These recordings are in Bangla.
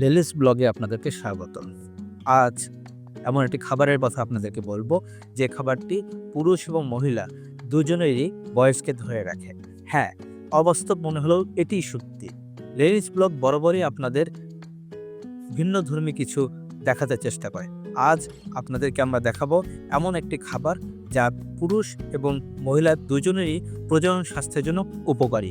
লেলিস ব্লগে আপনাদেরকে স্বাগত আজ এমন একটি খাবারের কথা আপনাদেরকে বলব, যে খাবারটি পুরুষ এবং মহিলা দুজনেরই বয়সকে ধরে রাখে। হ্যাঁ অবাস্তব মনে হলেও এটিই সত্যি। লেলিস ব্লগ বরাবরই আপনাদের ভিন্ন ধর্মী কিছু দেখাতে চেষ্টা করে। আজ আপনাদেরকে আমরা দেখাবো এমন একটি খাবার যা পুরুষ এবং মহিলা দুজনেরই প্রজনন স্বাস্থ্যের জন্য উপকারী।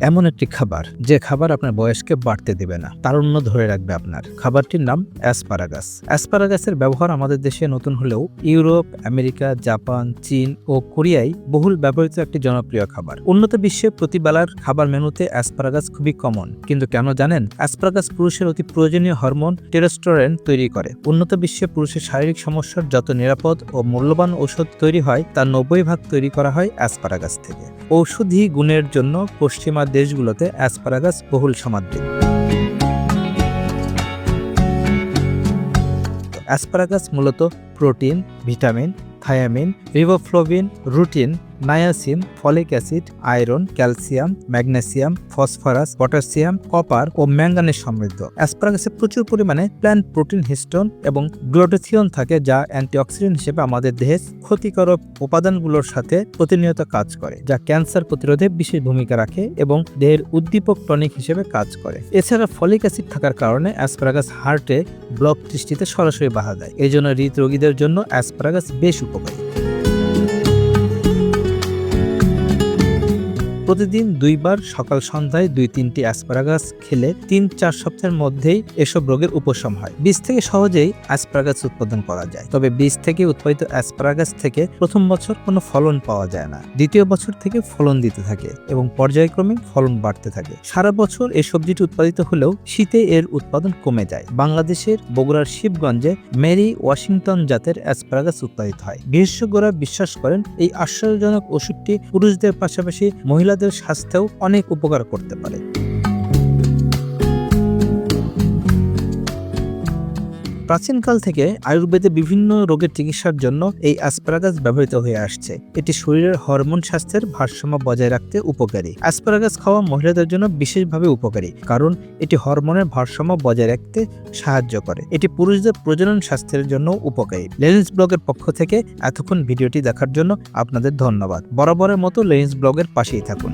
এমন একটি খাবার যে খাবার আপনার বয়সকে বাড়তে দেবে না, তারুণ্য ধরে রাখবে আপনার। খাবারটির নাম অ্যাসপারাগাস। অ্যাসপারাগাসের ব্যবহার আমাদের দেশে নতুন হলেও ইউরোপ, আমেরিকা, জাপান, চীন ও কোরিয়ায় বহুল ব্যবহৃত একটি জনপ্রিয় খাবার। উন্নত বিশ্বে প্রতিবেলার খাবার মেনুতে অ্যাসপারাগাস খুবই কমন কিন্তু কেন জানেন? অ্যাসপারাগাস পুরুষের অতি প্রয়োজনীয় হরমোন টেরোস্টোরেন তৈরি করে। উন্নত বিশ্বে পুরুষের শারীরিক সমস্যার যত নিরাপদ ও মূল্যবান ঔষধ তৈরি হয় তার নব্বই ভাগ তৈরি করা হয় অ্যাসপারাগাস থেকে। ঔষধি গুণের জন্য পশ্চিমা দেশগুলোতে অ্যাসপারাগাস বহুল সমাদৃত। অ্যাসপারাগাস মূলত protein vitamin thiamine riboflavin rutin niacin, folic acid, iron, calcium, magnesium, phosphorus potassium copper ও ম্যাঙ্গানিজ সমৃদ্ধ। অ্যাসপারাগাসে প্রচুর পরিমাণে প্ল্যান্ট প্রোটিন হিস্টোন এবং গ্লুটাথিয়ন থাকে যা অ্যান্টিঅক্সিডেন্ট হিসেবে আমাদের দেহের ক্ষতিকারক উপাদানগুলোর সাথে প্রতিনিয়ত কাজ করে, যা ক্যান্সার প্রতিরোধে বিশেষ ভূমিকা রাখে এবং দেহের উদ্দীপক টনিক হিসেবে কাজ করে। এছাড়া ফলিক অ্যাসিড থাকার কারণে অ্যাসপারাগাস হার্টে ব্লক সৃষ্টিতে সরাসরি বাধা দেয় এই জন্য হৃদরোগীদের জন্য অ্যাসপারাগাস বেশ উপকারী। প্রতিদিন দুইবার সকাল সন্ধ্যায় দুই তিনটি অ্যাসপারাগাস খেলে তিন চার সপ্তাহের মধ্যেই এসব রোগের উপশম হয়। বীজ থেকে সহজেই অ্যাসপারাগাস উৎপাদন করা যায়। তবে বীজ থেকে উৎপাদিত অ্যাসপারাগাস থেকে প্রথম বছর কোনো ফলন পাওয়া যায় না। দ্বিতীয় বছর থেকে ফলন দিতে থাকে এবং পর্যায়ক্রমে ফলন বাড়তে থাকে। সারা বছর এই সবজিটি উৎপাদিত হলেও শীতে এর উৎপাদন কমে যায়। বাংলাদেশের বগুড়ার শিবগঞ্জে মেরি ওয়াশিংটন জাতের অ্যাসপারাগাস উৎপাদিত হয়। বিশেষজ্ঞরা বিশ্বাস করেন, এই আশ্চর্যজনক ওষুধটি পুরুষদের পাশাপাশি মহিলাদের স্বাস্থ্যেও অনেক উপকার করতে পারে। প্রাচীনকাল থেকে আয়ুর্বেদে বিভিন্ন রোগের চিকিৎসার জন্য এই অ্যাসপারাগাস ব্যবহৃত হয়ে আসছে। এটি শরীরের হরমোন স্বাস্থ্যের ভারসাম্য বজায় রাখতে উপকারী। অ্যাসপারাগাস খাওয়া মহিলাদের জন্য বিশেষভাবে উপকারী, কারণ এটি হরমোনের ভারসাম্য বজায় রাখতে সাহায্য করে। এটি পুরুষদের প্রজনন স্বাস্থ্যের জন্য উপকারী। লেন্স ব্লগের পক্ষ থেকে এতক্ষণ ভিডিওটি দেখার জন্য আপনাদের ধন্যবাদ। বরাবরের মতো লেন্স ব্লগের পাশেই থাকুন।